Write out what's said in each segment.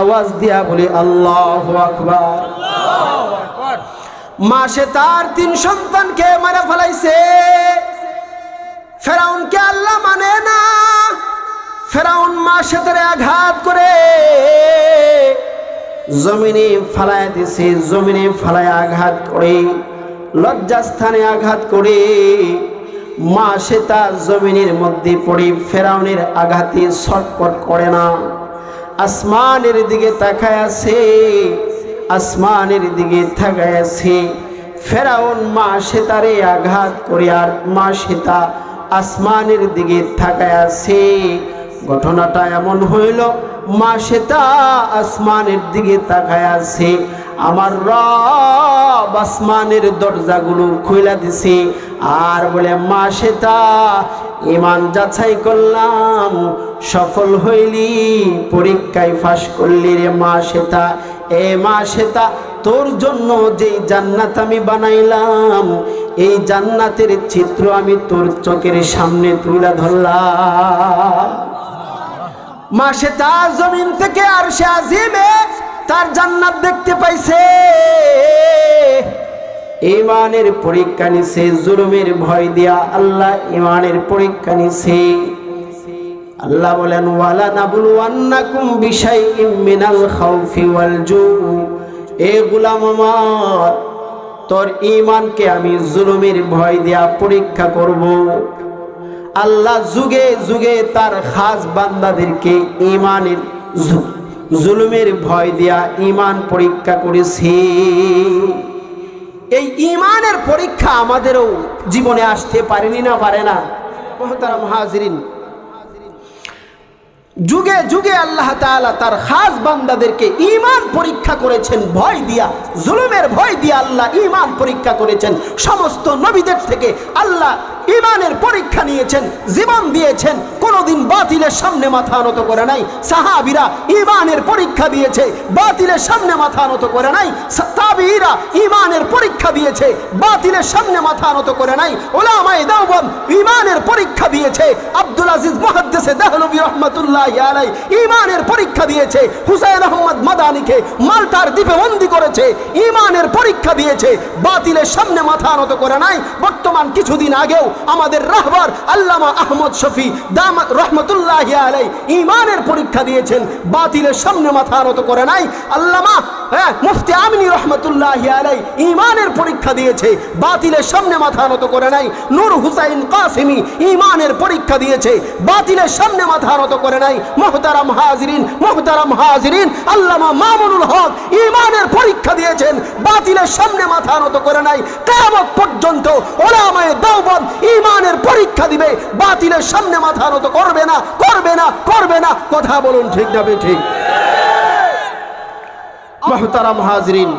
আওয়াজ দিয়া বলি, আল্লাহ আকবার। মাসে তার তিন সন্তানকে মারা ফেলাইছে। ফেরাউনকে আল্লাহ মানে না। ফেরাউন মাসে তারে আঘাত করে। জমিনে ফালায় দিছে, জমিনে ফালায় আঘাত করে, লজ্জাস্থানে আঘাত করে। মা সে তার জমিনের মধ্যে পড়ে, ফেরাউনের আঘাতে ছটপট করে না। আসমানের দিকে তাকায় আছে, আসমানের দিকে তাকায় আছে। ফেরাউন মা সেতারে আঘাত করে আর মা সেতা আসমানের দিকে তাকায় আছে। ঘটনাটা এমন হইল, মা সেতা আসমানের দিকে তাকায় আছে। আমার রব আসমানের দরজাগুলো খুইলা দিছে, আর বলে, মা সেতা ইমান যাচাই করলাম, সফল হইলি, পরীক্ষায় ফাঁস করলি রে মা সেতা। এ মা সেতা, তোর জন্য যেই জান্নাত আমি বানাইলাম, এই জান্নাতের চিত্র আমি তোর চোখের সামনে তুলে ধরলাম। মাসে তার জমিন থেকে আর সে আজিমে তার জান্নাত দেখতে পাইছে। ইমানের পরীক্ষা নিছে, জুলুমের ভয় দিয়া আল্লাহ ইমানের পরীক্ষা নিছে। আল্লাহ বলেন, ওয়ালা নাবুল ওয়ান্নাকুম বিশাইইম মিনাল খাউফি ওয়াল জু এ গোলাম আমার, তোর ইমানকে আমি জুলুমের ভয় দিয়া পরীক্ষা করব। আল্লাহ যুগে যুগে তার খাস বান্দাদেরকে ইমানের জুলুমের ভয় দিয়া ইমান পরীক্ষা করেছে। এই ইমানের পরীক্ষা আমাদেরও জীবনে আসতে পারেনি না, পারে না। মহতারা মহাজরিন যুগে যুগে আল্লাহ তালা তার খাস বান্দাদেরকে ইমান পরীক্ষা করেছেন, ভয় দিয়া, জুলুমের ভয় দিয়া আল্লাহ ইমান পরীক্ষা করেছেন। সমস্ত নবীদের থেকে আল্লাহ ইমানের পরীক্ষা নিয়েছেন, জীবন দিয়েছেন, কোনোদিন বাতিলের সামনে মাথা নত করে নাই। সাহাবিরা ইমানের পরীক্ষা দিয়েছে, বাতিলের সামনে মাথা নত করে নাই। তাবিঈরা ইমানের পরীক্ষা দিয়েছে, বাতিলের সামনে মাথা নত করে নাই। ওলামায়ে দেওবন্দ ইমানের পরীক্ষা দিয়েছে। আব্দুল আজিজ মুহাদ্দিসে দেহলভী রহমাতুল্লাহ আলাই ইমানের পরীক্ষা দিয়েছে। হুসাইন আহমদ মাদানিকে মাল্টার দ্বীপে বন্দি করেছে। ইমানের পরীক্ষা দিয়েছে, বাতিলের সামনে মাথা নত করে নাই। বর্তমান কিছুদিন আগেও আমাদের রাহবার আল্লামা আহমদ শফি দাম রহমতুল্লাহ আলাই ইমানের পরীক্ষা দিয়েছেন, বাতিলের সামনে মাথা নত করে নাই। আল্লামা হ্যাঁ মুফতি আমিনী রহমতুল্লাহ আলাই ইমানের পরীক্ষা দিয়েছে, বাতিলের সামনে মাথা নত করে নাই। নূর হুসাইন কাসিমি ইমানের পরীক্ষা দিয়েছে, বাতিলের সামনে মাথা নত করে নাই। মোহতারাম হাজরিন মোহতারাম হাজরিন, আল্লামা মামুনুল হক ইমানের পরীক্ষা দিয়েছেন, বাতিলের সামনে মাথা নত করে নাই। কেমন পর্যন্ত ওরা ওলামায়ে দাওবন ইমানের পরীক্ষা দিবে, বাতিলের সামনে মাথা নত করবে না করবে না করবে না। কথা বলুন ঠিক না ঠিক মহতারাম হাজরিন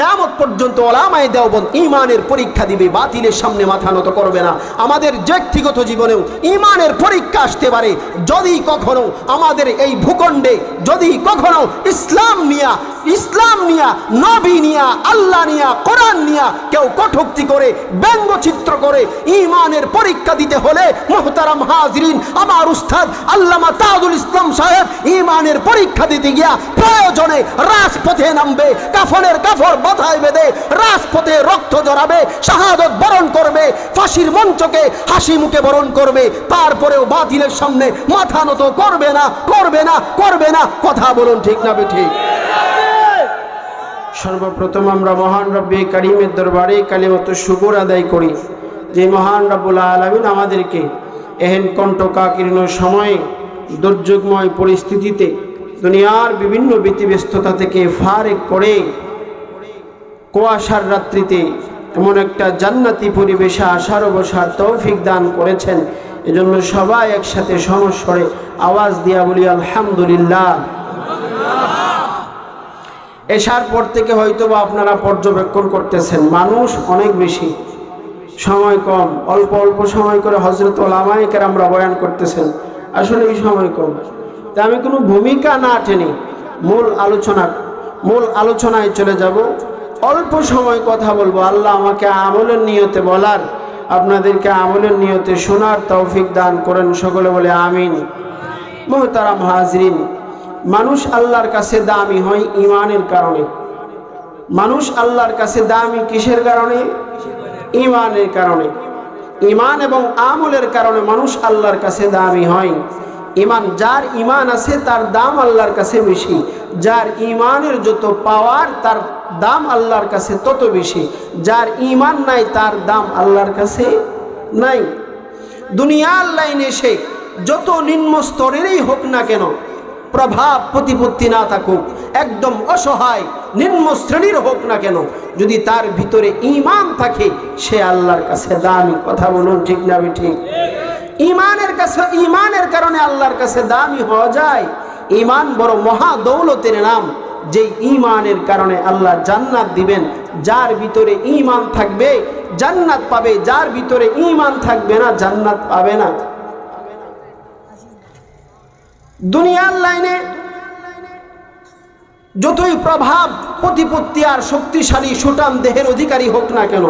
কেমন পর্যন্ত ওলামায় দেওবন ইমানের পরীক্ষা দিবে, বাতিলের সামনে মাথা নত করবে না। আমাদের ব্যক্তিগত জীবনেও ইমানের পরীক্ষা আসতে পারে, যদি কখনো আমাদের এই ভূখণ্ডে, যদি কখনো ইসলাম নিয়া ইসলাম নিয়া, নবী নিয়া, আল্লাহ নিয়া, কোরআন নিয়া কেউ কটুক্তি করে, ব্যঙ্গচিত্র করে ইমানের পরীক্ষা দিতে হলে মোহতারাম হাজরিন, আমার উস্তাদ আল্লামা তাজুল ইসলাম সাহেব ইমানের পরীক্ষা দিতে গিয়া প্রয়োজনে রাজপথে নামবে, কাফনের কাফর বাধায় বেঁধে রাজপথে রক্ত জড়াবে, শাহাদত বরণ করবে, ফাঁসির মঞ্চকে হাসি মুখে বরণ করবে, তারপরেও বাতিলের সামনে মাথা নত করবে না করবে না করবে না, কথা বলুন ঠিক না ঠিক। সর্বপ্রথম আমরা মহান রব্বি করিমের দরবারে কালিমত শুকুর আদায় করি। যে মহান রব্বুল আলমিন আমাদেরকে এহেন কণ্ঠকাকীর্ণ সময়ে, দুর্যোগময় পরিস্থিতিতে, দুনিয়ার বিভিন্ন ব্যতিব্যস্ততা থেকে ফারেক করে, কুয়াশার রাত্রিতে এমন একটা জান্নাতি পরিবেশে আসার বসার তৌফিক দান করেছেন। এজন্য সবাই একসাথে সমস্বরে আওয়াজ দিয়া বলি, আলহামদুলিল্লাহ। এসার পর থেকে হয়তো বা আপনারা পর্যবেক্ষণ করতেছেন, মানুষ অনেক বেশি। সময় কম, অল্প অল্প সময় করে হজরত ওলামাইকের আমরা বয়ান করতেছেন আসলে এই সময় কম। তা আমি কোনো ভূমিকা না টেনে মূল আলোচনা, মূল আলোচনায় চলে যাব। অল্প সময় কথা বলব, আল্লাহ আমাকে আমলের নিয়তে বলার, আপনাদেরকে আমলের নিয়তে শোনার তৌফিক দান করেন, সকলে বলে আমিন। মোহতারাম হাজরিন মানুষ আল্লাহর কাছে দামি হয় ইমানের কারণে। মানুষ আল্লাহর কাছে দামি কিসের কারণে? ইমানের কারণে। ইমান এবং আমলের কারণে মানুষ আল্লাহর কাছে দামি হয়। ইমান, যার ইমান আছে, তার দাম আল্লাহর কাছে বেশি। যার ইমানের যত পাওয়ার, তার দাম আল্লাহর কাছে তত বেশি। যার ইমান নাই, তার দাম আল্লাহর কাছে নাই। দুনিয়ার লাইনে সে যত নিম্ন স্তরেরই হোক না কেন প্রভাব প্রতিপত্তি না থাকুক, একদম অসহায়, নিম্ন শ্রেণির হোক না কেন, যদি তার ভিতরে ইমান থাকে, সে আল্লাহর কাছে দামি কথা বলুন, ঠিক না ঠিক? ইমানের কাছে ইমানের কারণে আল্লাহর কাছে দামি হওয়া যায়। ইমান বড় মহা দৌলতের নাম যে ইমানের কারণে আল্লাহ জান্নাত দিবেন। যার ভিতরে ইমান থাকবে, জান্নাত পাবে। যার ভিতরে ইমান থাকবে না, জান্নাত পাবে না। দুনিয়ার লাইনে যতই প্রভাব, প্রতিপত্তি আর শক্তিশালী সুটাম দেহের অধিকারী হোক না কেন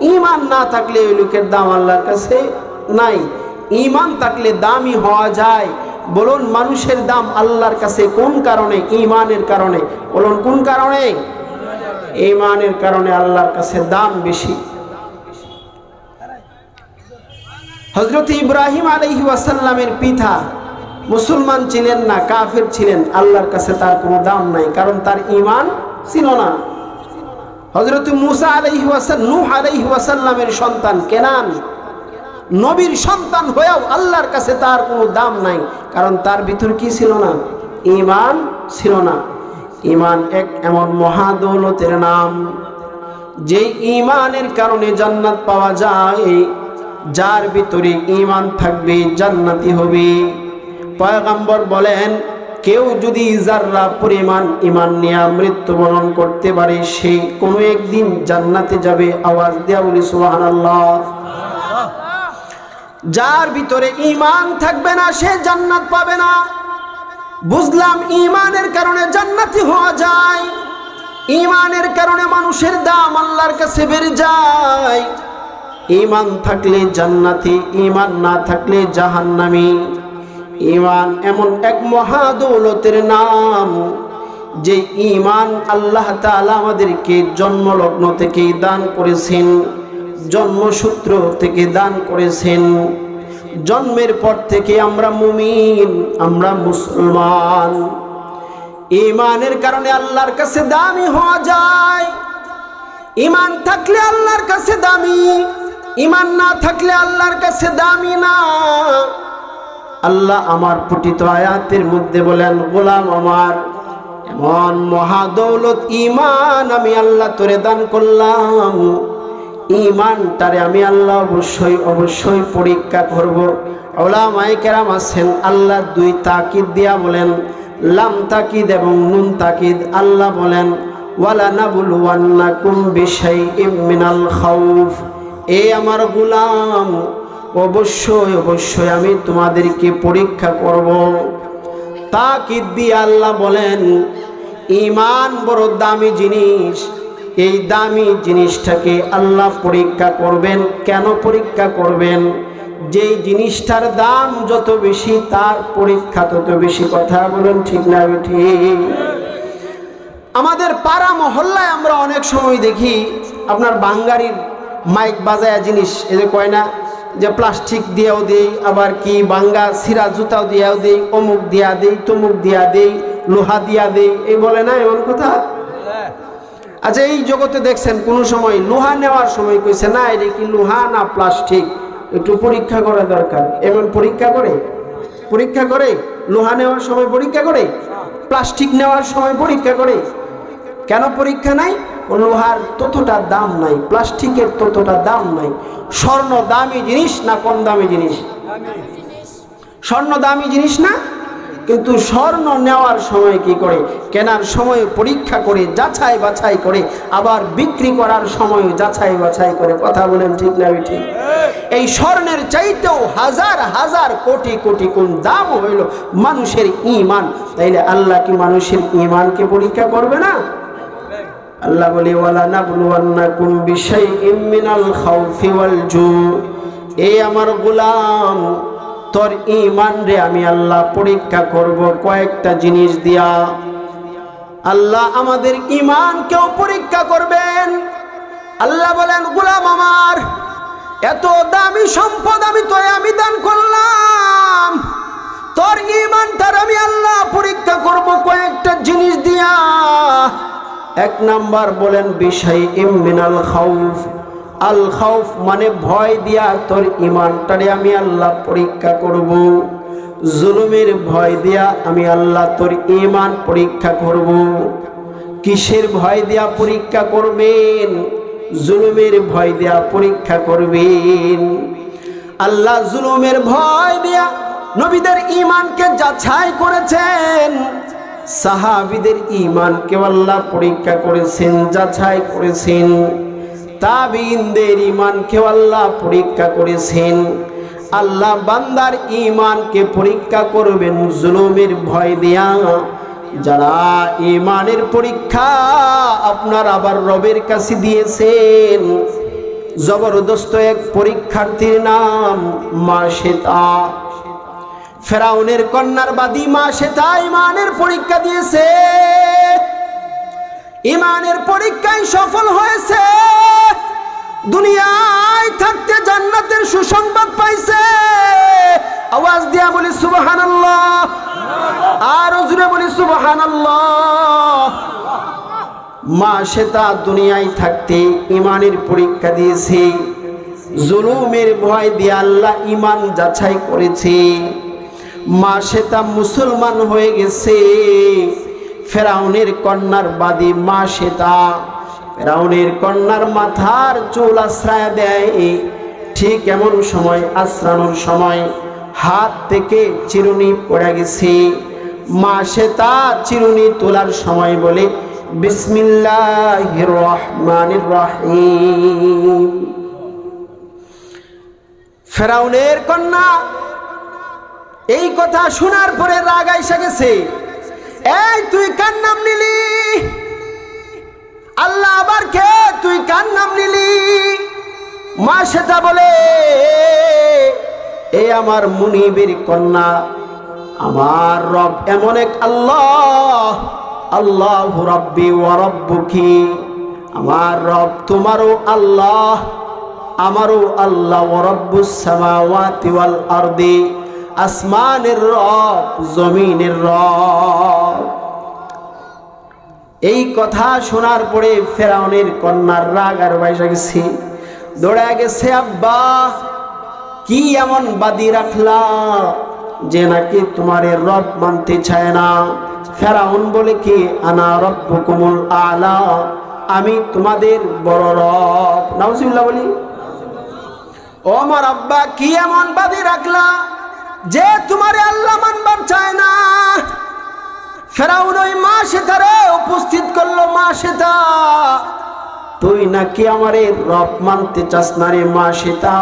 ইমান না থাকলে ওই লোকের দাম আল্লাহর কাছে নাই। ইমান থাকলে দামই হওয়া যায়। বলুন, মানুষের দাম আল্লাহর কাছে কোন কারণে? ইমানের কারণে। বলুন, কোন কারণে? ইমানের কারণে আল্লাহর কাছে দাম বেশি। হজরত ইব্রাহিম আলহি ওয়াসাল্লামের পিতা মুসলমান ছিলেন না, কাফের ছিলেন আল্লাহর কাছে তার কোনো দাম নাই, কারণ তার ইমান ছিল না। হজরত মুসা আলহি ওয়াসাল, নূহ আলহি ওয়াসাল্লামের সন্তান কেনান? নবীর সন্তান হয়েও আল্লাহর কাছে তার কোনো দাম নাই, কারণ তার ভিতর কি ছিল না? ইমান ছিল না। ইমান এক এমন মহাদৌলতের নাম যে ইমানের কারণে জান্নাত পাওয়া যায়, যার ভিতরে ইমান থাকবে, জান্নাতি হবে। পয়গাম্বর বলেন, কেউ যদি যার্রা পরিমাণ ইমান নিয়ে মৃত্যুবরণ করতে পারে, সে কোনো একদিন জান্নাতে যাবে। আওয়াজ দেয়া বলি আল্লাহ যার ভিতরে ইমান থাকবে না, সে জান্নাত পাবে না। বুঝলাম ইমানের কারণে জান্নাতি হওয়া যায়। ইমানের কারণে মানুষের দাম আল্লাহর কাছে বেড়ে যায়। ইমান থাকলে জান্নাতি ইমান না থাকলে জাহান্নামি। ইমান এমন এক মহাদৌলতের নাম যে ইমান আল্লাহ তাআলা আমাদেরকে জন্মলগ্ন থেকে দান করেছেন, জন্মসূত্র থেকে দান করেছেন। জন্মের পর থেকে আমরা মুমিন, আমরা মুসলমান। ইমানের কারণে আল্লাহর কাছে দামি হওয়া যায়। ইমান থাকলে আল্লাহর কাছে দামি ইমান না থাকলে আল্লাহর কাছে দামি না। আল্লাহ আমার পঠিত আয়াতের মধ্যে বলেন, গোলাম আমার, এমন মহাদৌলত ইমান আমি আল্লাহ তোরে দান করলাম। ইমানটারে আমি আল্লাহ অবশ্যই অবশ্যই পরীক্ষা করব। ওলামায়ে কেরাম আছেন, আল্লাহ দুই তাকিদ দিয়া বলেন, লাম তাকিদ এবং নুন তাকিদ। আল্লাহ বলেন, ওয়ালা নাবুলুয়ান্নাকুম বিশাইইম মিনাল খাউফ। এ আমার গোলাম অবশ্যই অবশ্যই আমি তোমাদেরকে পরীক্ষা করব। তাকিদ দিয়ে আল্লাহ বলেন ইমান বড় দামি জিনিস। এই দামি জিনিসটাকে আল্লাহ পরীক্ষা করবেন। কেন পরীক্ষা করবেন? যেই জিনিসটার দাম যত বেশি, তার পরীক্ষা তত বেশি। কথা বলেন ঠিক না ঠিক আমাদের পাড়া মহল্লায় আমরা অনেক সময় দেখি, আপনার বাঙ্গারির মাইক বাজায়া জিনিস যে কয় না? যে প্লাস্টিক দিয়েও দেই, আবার কি বাঙ্গা, সিরা জুতাও দিয়াও দেই, অমুক দিয়া দেই, তমুক দিয়া দেই, লোহা দিয়া দেই, এই বলে না এমন কথা? আচ্ছা এই জগতে দেখছেন, কোনো সময় লোহা নেওয়ার সময় কইছে, না, এটা কি লোহা না প্লাস্টিক? একটু পরীক্ষা করা দরকার। এমন পরীক্ষা করে? পরীক্ষা করে? লোহা নেওয়ার সময় পরীক্ষা করে? প্লাস্টিক নেওয়ার সময় পরীক্ষা করে? কেন পরীক্ষা নাই? লোহার ততটা দাম নাই, প্লাস্টিকের ততটা দাম নাই। স্বর্ণ দামি জিনিস না কম দামি জিনিস? স্বর্ণ দামি জিনিস না? কিন্তু স্বর্ণ নেওয়ার সময় কি করে? কেনার সময় পরীক্ষা করে, যাচাই বাছাই করে, আবার বিক্রি করার সময় যাচাই বাছাই করে। কথা বলেন ঠিক না ঠিক? এই স্বর্ণের চাইতেও হাজার হাজার কোটি কোটি কোন দাম হইল মানুষের ইমান তাইলে আল্লাহ কি মানুষের ইমানকে পরীক্ষা করবে না? আল্লাহ বলি, ওয়ালা নাবলুয়ান্নাকুম বিশাইইম মিনাল খাউফি ওয়াল জু। এই আমার গোলাম, তোর ইমান রে আমি আল্লাহ পরীক্ষা করব কয়েকটা জিনিস দিয়া। আল্লাহ আমাদের ইমানকেও পরীক্ষা করবেন। আল্লাহ বলেন, গুলাম আমার, এত দামি সম্পদ আমি তোরে আমি দান করলাম। তোর ইমানটার আমি আল্লাহ পরীক্ষা করব কয়েকটা জিনিস দিয়া। এক নাম্বার বলেন বিষয় ইমিনাল খাউফ। আল খাউফ মানে ভয় দিয়া তোর ইমানটারে আমি আল্লাহ পরীক্ষা করব। জুলুমের ভয় দিয়া আমি আল্লাহ তোর ইমান পরীক্ষা করব। কিসের ভয় দিয়া পরীক্ষা করবেন? জুলুমের ভয় দিয়া পরীক্ষা করবেন। আল্লাহ জুলুমের ভয় দিয়া নবীদের ইমানকে যাচাই করেছেন। সাহাবিদের ইমানকে আল্লাহ পরীক্ষা করেছেন, যাচাই করেছেন। তাবিনদের ইমানকে আল্লাহ পরীক্ষা করেছেন। আল্লাহ বান্দার ইমানকে পরীক্ষা করবেন জুলুমের ভয় দিয়া। যারা ইমানের পরীক্ষা আপনার আবার রবের কাছে দিয়েছেন, জবরদস্ত এক পরীক্ষার্থীর নাম মা শ্বেতা ফেরাউনের কন্যার বাদী মা শ্বেতা ইমানের পরীক্ষা দিয়েছে। ইমানের পরীক্ষায় সফল হয়েছে। দুনিয়ায় থাকতে জান্নাতের সুসংবাদ পাইছে। আওয়াজ দিয়া বলি, সুবহানাল্লাহ। আর জুড়ে বলি, সুবহানাল্লাহ। মা শ্বেতা দুনিয়ায় থাকতে ইমানের পরীক্ষা দিয়েছে। জুলুমের ভয় দিয়ে আল্লাহ ইমান যাচাই করেছে। মা শ্বেতা মুসলমান হয়ে গেছে। ফেরাউনের কন্যার বাদী মা শ্বেতা ফেরাউনের কন্যার মাথার চুল আশ্রয় দেয়। ঠিক এমন সময়, আশ্রানোর সময় হাত থেকে চিরুনি পড়ে গেছে। মা শ্বেতা চিরুনি তোলার সময় বলে বিসমিল্লাহ রহমানির রহিম। ফেরাউনের কন্যা এই কথা শোনার পরে রাগ আইসা গেছে। এই, তুই কার নাম নিলি? আল্লাহ আবার কে? তুই কার নাম নিলি? মা সেটা বলে, এ আমার মুনিবের কন্যা, আমার রব এমন এক আল্লাহ। আল্লাহ রব্বি ও রব্বুকি, আমার রব তোমারও আল্লাহ, আমারও আল্লাহ ও রব্বুস সামাওয়াতি ওয়াল আরদি। আসমানের রব, জমিনের রব। এই কথা শোনার পরে ফেরাউনের কন্যার রাগ আর বাইসা গেছে। দৌড়া গেছে, আব্বা, কি এমন বাদি রাখলা যে নাকি তোমার রব মানতে চায় না? ফেরাউন বলে কি, আনা রব্বুকুমুল আলা, আমি তোমাদের বড় রব। নাউজুবিল্লাহ বলি, ও আমার আব্বা, কি এমন বাদি রাখলা যে তোমার আল্লাহ মানবার চায় না। ফেরাউন ওই মা সেতারে উপস্থিত করল মা সেতা তুই নাকি আমারে রব মানতে চাস না রে মা সেতা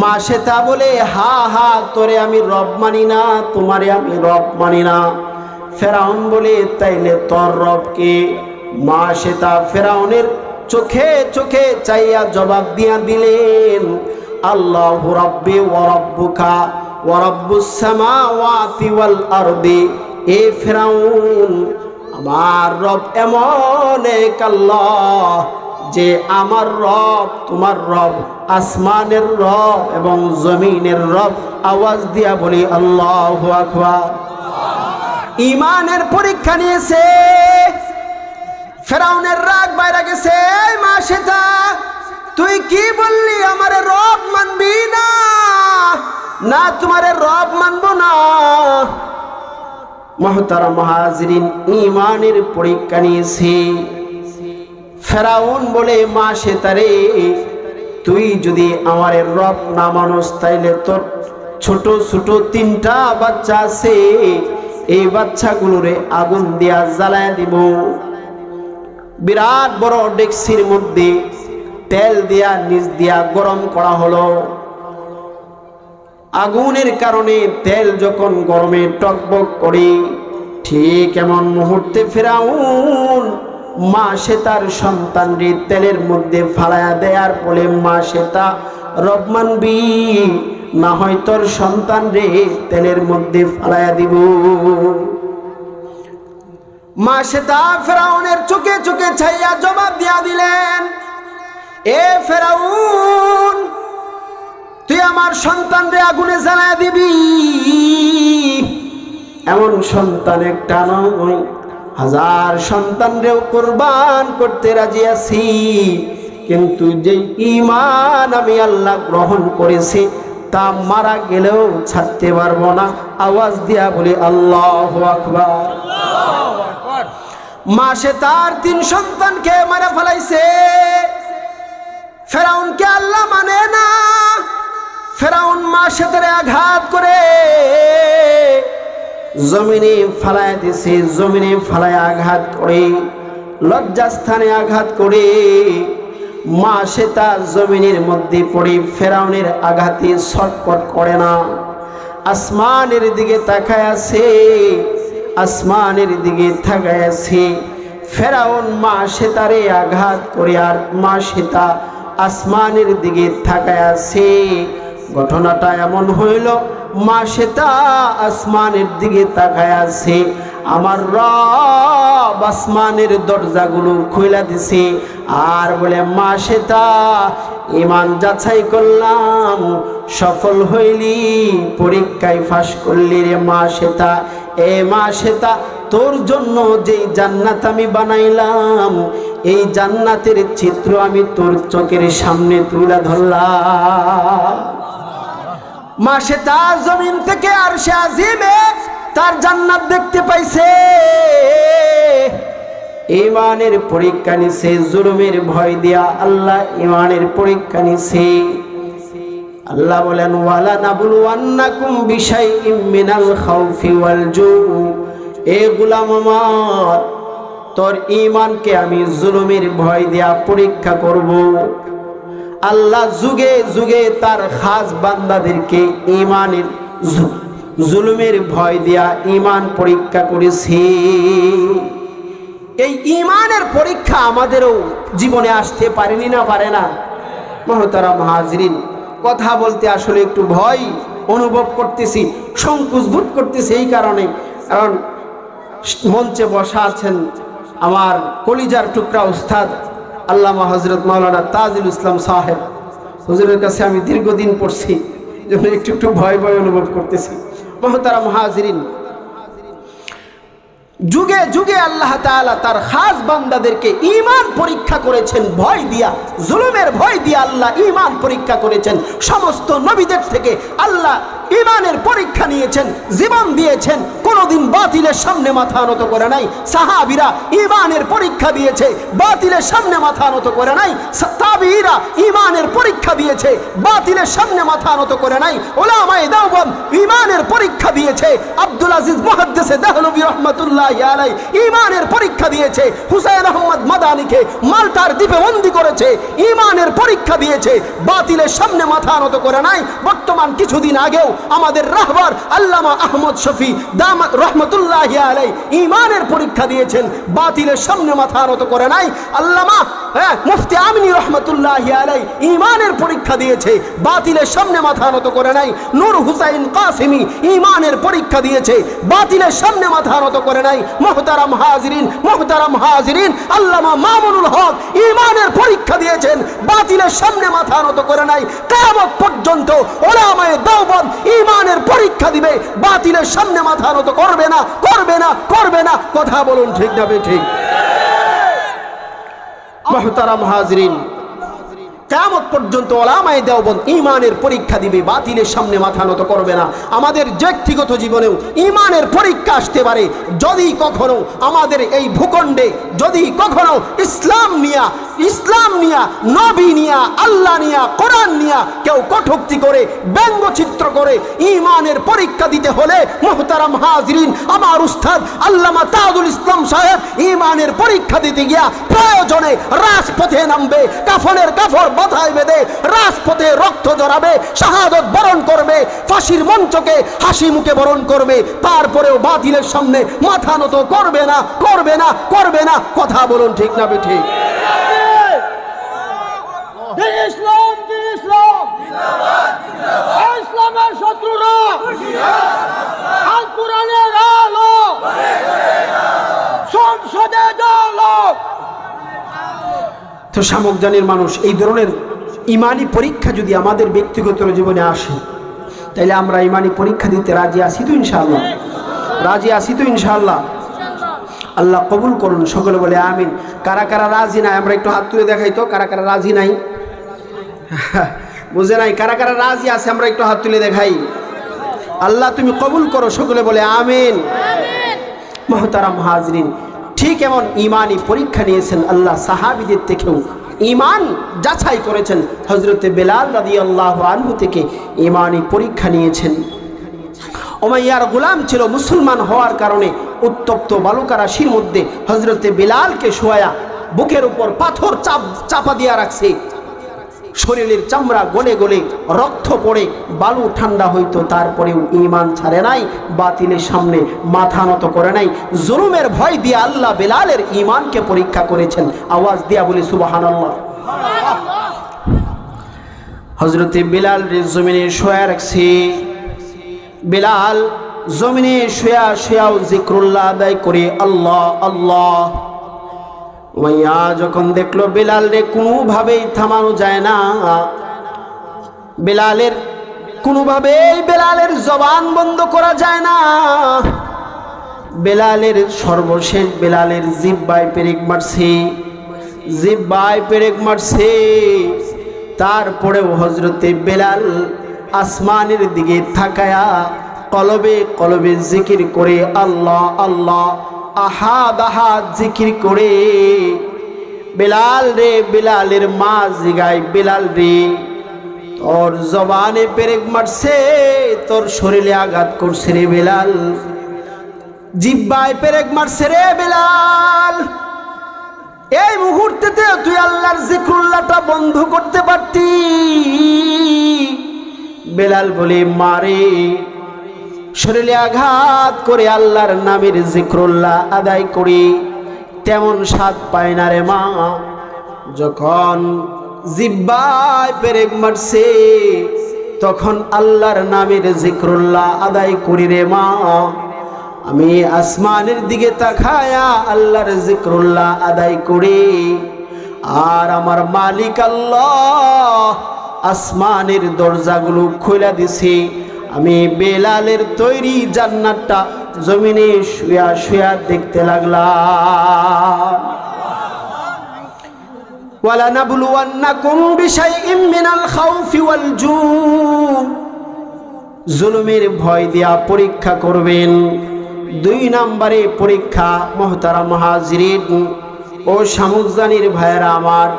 মা সেতা বলে, হা হা, তোরে আমি রব মানি না, তোমারে আমি রব মানি না। ফেরাউন বলে, তাইলে তোর রবকে মা সেতা ফেরাউনের চোখে চোখে চাইয়া জবাব দিয়া দিলেন আল্লাহ রব্বি ওয়ারব্বুকা ওয়ারব্বুস সামাওয়াতি ওয়াল আরদি। এ ফেরাউন, আমার রব এমন এক আল্লাহ যে আমার রব, তোমার রব, আসমানের রব এবং জমিনের রব। আওয়াজ দিয়া বলি, আল্লাহ আকবার। ইমানের পরীক্ষা নিয়েছে, ফেরাউনের রাগ বাইরে গেছে মা সেতা তুই কি বললি? আমারে রব মানবি না? না, তোমারে রব মানব না। মহতারা মহাজরিন ইমানের পরীক্ষা নিয়েছে। ফেরাউন বলে, মা সেতারে, তুই যদি আমার রব না মানুষ তাইলে তোর ছোট ছোট তিনটা বাচ্চা আছে। এই বাচ্চাগুলোরে আগুন দিয়া জ্বালায় দিব। বিরাট বড় ডেক্সির মধ্যে তেল দিয়া, নিচ দিয়া গরম করা হলো। আগুনের কারণে তেল যখন গরমে টকবক করে, ঠিক এমন মুহূর্তে ফেরাউন মা সে তার সন্তানরে তেলের মধ্যে ফালায়া দেয়ার ফলে মা সে তা রব মানবি, না হয় তোর সন্তান রে তেলের মধ্যে ফালাইয়া দিব। মা সেতা ফেরাউনের চোখে চোখে ছাইয়া জবাব দিয়া দিলেন এ ফেরাউন, তুই আমার সন্তান রে আগুনে জ্বালায় দিবি। এমন সন্তান একটা নয়, হাজার সন্তান রেও কোরবান করতে রাজি আছি, কিন্তু যে ইমান আমি আল্লাহ গ্রহণ করেছি, তা মারা গেলেও ছাড়তে পারব না। আওয়াজ দিয়া বলি, আল্লাহ আকবার। মাসে তার তিন সন্তানকে মারা ফেলাইছে। ফেরাউনকে আল্লাহ মানে না। ফেরাউন মাসে তারে আঘাত করে জমিনে ফালায় দিছে, জমিনে ফালায় আঘাত করে, লজ্জাস্থানে আঘাত করে। মা সে তার জমিনের মধ্যে পড়ে, ফেরাউনের আঘাতে ছটপট করে না। আসমানের দিকে তাকায় আছে, আসমানের দিকে তাকায় আছে। ফেরাউন মা সেতারে আঘাত করে আর মা সেতা আসমানের দিকে থাকায় আছে। ঘটনাটা এমন হইল, মা সেতা আসমানের দিকে তাকায় আছে। আমার রব আসমানের দরজাগুলো খুইলা দিছে আর বলে, মা সেতা ইমান যাচাই করলাম, সফল হইলি, পরীক্ষায় ফাঁস করলি রে মা সেতা এ মা সেতা তোর জন্য যেই জান্নাত আমি বানাইলাম, এই জান্নাতের চিত্র আমি তোর চোখের সামনে তুলে ধরলাম। মাসে তার জমিন থেকে আর সে আজিমে তার জান্নাত দেখতে পাইছে। ইমানের পরীক্ষা নিছে, জুলুমের ভয় দিয়া আল্লাহ ইমানের পরীক্ষা নিছে। আল্লাহ বলেন, ওয়ালা নাবুল ওয়ান্নাকুম বিশাইইম মিনাল খাউফি ওয়াল জু এ গোলাম আমার, তোর ইমানকে আমি জুলুমের ভয় দিয়া পরীক্ষা করব। আল্লাহ যুগে যুগে তার খাস বান্দাদেরকে ইমানের জুলুমের ভয় দেয়া ইমান পরীক্ষা করেছে। এই ইমানের পরীক্ষা আমাদেরও জীবনে আসতে পারেনি না পারে না। মহতারা মহাজরিন কথা বলতে আসলে একটু ভয় অনুভব করতেছি, সংকোচ বোধ করতেছি এই কারণে। কারণ মঞ্চে বসা আছেন আমার কলিজার টুকরা উস্তাদ আল্লামা হজরত মাওলানা তাজুল ইসলাম সাহেব। হুজুরের কাছে আমি দীর্ঘদিন পড়ছি জন্য একটু একটু ভয় ভয় অনুভব করতেছি। মহতারা মহাজরিন যুগে যুগে আল্লাহ তাআলা তার খাস বান্দাদেরকে ইমান পরীক্ষা করেছেন, ভয় দিয়া, জুলুমের ভয় দিয়া আল্লাহ ইমান পরীক্ষা করেছেন। সমস্ত নবীদের থেকে আল্লাহ ঈমানের পরীক্ষা নিয়েছেন, জীবন দিয়েছেন, কোনোদিন বাতিলের সামনে মাথা নত করে নাই। সাহাবীরা ঈমানের পরীক্ষা দিয়েছে, বাতিলের সামনে মাথা নত করে নাই। তাবিঈরা ঈমানের পরীক্ষা দিয়েছে, বাতিলের সামনে মাথা নত করে নাই। ওলামায়ে দেওবন্দ ঈমানের পরীক্ষা দিয়েছে। আব্দুল আজিজ মুহাদ্দিসে দেহলভী রহমাতুল্লাহ আলাই ঈমানের পরীক্ষা দিয়েছে। হুসাইন আহমদ মাদানিকে মাল্টার দ্বীপে বন্দি করেছে। ইমানের পরীক্ষা দিয়েছে, বাতিলের সামনে মাথা নত করে নাই। বর্তমান কিছুদিন আগেও আমাদের রাহবার আল্লামা আহমদ শফি দামাত রহমতুল্লাহ আলাই ঈমানের পরীক্ষা দিয়েছেন, বাতিলের সামনে মাথা নত করে নাই। আল্লামা হ্যাঁ মুফতি আমিনী রহমতুল্লাহ আলাই ঈমানের পরীক্ষা দিয়েছে, বাতিলের সামনে মাথা নত করে নাই। নূর হুসাইন কাসিমি ঈমানের পরীক্ষা দিয়েছে, বাতিলের সামনে মাথা নত করে নাই। মোহতারাম হাজরিন মোহতারাম হাজরিন, আল্লামা মামুনুল হক ইমানের পরীক্ষা দিয়েছেন, বাতিলের সামনে মাথা নত করে নাই। কিয়ামত পর্যন্ত ওলামায়ে দেওবন্দ ঈমানের পরীক্ষা দিবে, বাতিলের সামনে মাথা নত করবে না করবে না করবে না। কথা বলুন ঠিক না ঠিক মহতারাম হাজরিন কেমন পর্যন্ত ওলামায় দেওবন্দ ইমানের পরীক্ষা দিবে, বাতিলের সামনে মাথা নত করবে না। আমাদের ব্যক্তিগত জীবনেও ইমানের পরীক্ষা আসতে পারে, যদি কখনো আমাদের এই ভূখণ্ডে, যদি কখনো ইসলাম নিয়া ইসলাম নিয়া, নবী নিয়া, আল্লাহ নিয়া, কোরআন নিয়া কেউ কঠোক্তি করে, ব্যঙ্গচিত্র করে ইমানের পরীক্ষা দিতে হলে মোহতারাম হাজরিন, আমার উস্তাদ আল্লামা তাজুল ইসলাম সাহেব ইমানের পরীক্ষা দিতে গিয়া প্রয়োজনে রাজপথে নামবে, কাফনের কাফর মাথায় বেঁধে রাজপথে রক্ত জড়াবে, শাহাদত বরণ করবে, ফাঁসির মঞ্চকে হাসি মুখে বরণ করবে, তারপরেও বাতিলের সামনে মাথা নত করবে না করবে না করবে না, কথা বলুন ঠিক না ঠিক ইসলাম ইসলাম। ইসলাম ইসলামের শত্রুরা। আল কোরআনের আলো সংসদে তো সামকজানের মানুষ এই ধরনের ইমানি পরীক্ষা যদি আমাদের ব্যক্তিগত জীবনে আসে তাহলে আমরা ইমানি পরীক্ষা দিতে রাজি আছি তো ইনশাআল্লাহ? রাজি আছি তো ইনশাআল্লাহ? আল্লাহ কবুল করুন সকলে বলে আমিন। কারা কারা রাজি নাই আমরা একটু হাত তুলে দেখাই তো কারা কারা রাজি নাই? বুঝে নাই, কারা কারা রাজি আছে আমরা একটু হাত তুলে দেখাই। আল্লাহ তুমি কবুল করো সকলে বলে, আমিন। মহতারাম হাজরিন, ঠিক এমন ইমানই পরীক্ষা নিয়েছেন আল্লাহ, সাহাবিদের থেকেও। ইমান যাচাই করেছেন হজরতে বেলাল রাদি আল্লাহ আনহু থেকে ইমানই পরীক্ষা নিয়েছেন। ওমাইয়ার গোলাম ছিল মুসলমান হওয়ার কারণে উত্তপ্ত বালুকা রাশির মধ্যে হজরতে বেলালকে শোয়া বুকের উপর পাথর চাপ, চাপা দিয়া রাখছে। শরীরের চামড়া গলে গলে রক্ত পড়ে, বালু ঠান্ডা হইতো, তারপরেও ইমান ছাড়ে নাই, বাতিলের সামনে মাথা নত করে নাই। জুলুমের ভয় দিয়ে আল্লাহ বেলালের ইমানকে পরীক্ষা করেছেন। আওয়াজ দিয়া বলি সুবাহান আল্লাহ হজরতে বেলাল জমিনে শোয়া রাখছে। বেলাল জমিনে শোয়া শোয়াও জিক্রুল্লাহ আদায় করে, আল্লাহ আল্লাহ। মাইয়া যখন দেখল বেলাল রে কোনোভাবেই থামানো যায় না। বেলালের কোনোভাবেই বেলালের জবান বন্ধ করা যায় না। বেলালের সর্বশেষ বেলালের জিব্বায় পেরেক মারছে, জিব্বায় পেরেক মারছে। তারপরেও হজরতে বেলাল আসমানের দিকে থাকায়া কলবে কলবে জিকির করে আল্লাহ আল্লাহ আহাদ আহাদ জিকির করে, বেলাল রে, বেলালের মা জিগায়, বেলাল রে, তোর জবানে পেরেক মারছে, তোর শরীরে আঘাত করছে রে বেলাল। জিব্বায় পেরেক মারছে রে বেলাল। এই মুহূর্তেতে তুই আল্লাহর জিক্রুল্লাহটা বন্ধ করতে পারতি। বেলাল বলে মারে শরীরে আঘাত করে আল্লাহর নামের জিক্রুল্লাহ আদায় করি। তেমন স্বাদ পায় না রে মা। যখন জিব্বায় পেরেক মারছে, তখন আল্লাহর নামের জিক্রুল্লাহ আদায় করি রে মা। আমি আসমানের দিকে তাকায়া আল্লাহর জিক্রুল্লাহ আদায় করি। আর আমার মালিক আল্লাহ আসমানের দরজাগুলো খুলে দিছে। আমি বেলালের তৈরি জান্নাতটা জমিনে শুয়া শুয়া দেখতে লাগলাম ولنبلونكم بشيء من الخوف والجوع জুলুমের ভয় দিয়া পরীক্ষা করবেন দুই নম্বরে পরীক্ষা মহতারা মহাজিরিন ও শামুকজানির ভাইয়েরা আমার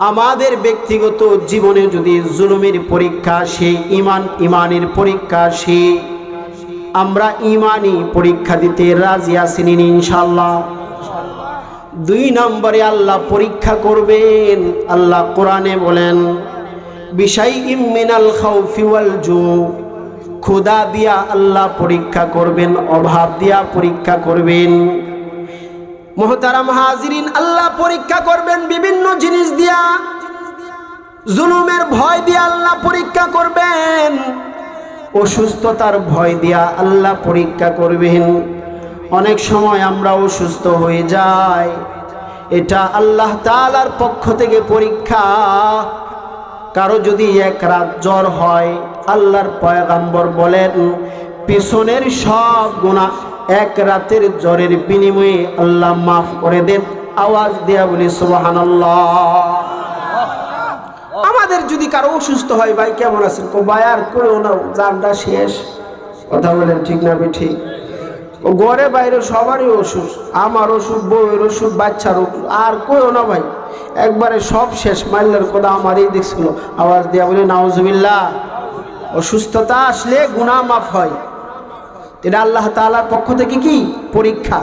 আমাদের ব্যক্তিগত জীবনে যদি জুলুমের পরীক্ষা আসে ইমান ইমানের পরীক্ষা আসে আমরা ইমানই পরীক্ষা দিতে রাজি আসিনি ইনশাল্লাহ দুই নম্বরে আল্লাহ পরীক্ষা করবেন। আল্লাহ কোরআনে বলেন বিষয় ইমিনাল খাউফি ওয়াল জু। ক্ষুদা দিয়া আল্লাহ পরীক্ষা করবেন, অভাব দিয়া পরীক্ষা করবেন। মোহতারাম হাজিরিন, আল্লাহ পরীক্ষা করবেন বিভিন্ন জিনিস দিয়া। জুলুমের ভয় দিয়া আল্লাহ পরীক্ষা করবেন। অসুস্থতার ভয় দিয়া আল্লাহ পরীক্ষা করবেন। অনেক সময় আমরা অসুস্থ হয়ে যাই। এটা আল্লাহ তালার পক্ষ থেকে পরীক্ষা। কারও যদি এক রাত জ্বর হয়, আল্লাহর পয়গাম্বর বলেন, পিছনের সব গুণা এক রাতের জ্বরের বিনিময়ে আল্লাহ মাফ করে দেন। আওয়াজ দেয়া বলি সুবাহান আমাদের যদি কারও অসুস্থ হয়, ভাই, কেমন আছেন? কো, ভাই, আর কেউ না, জানটা শেষ। কথা বলেন, ঠিক না বে ঠিক? ও ঘরে বাইরে সবারই অসুখ, আমার অসুখ, বউয়ের অসুখ, বাচ্চার অসুখ, আর কেউ না, ভাই। একবারে সব শেষ মাইল্লার কথা আমারই দেখছিল। আওয়াজ দিয়া বলি নাউজবিল্লা অসুস্থতা আসলে গুণা মাফ হয়। এটা আল্লাহ তালার পক্ষ থেকে কি? পরীক্ষা।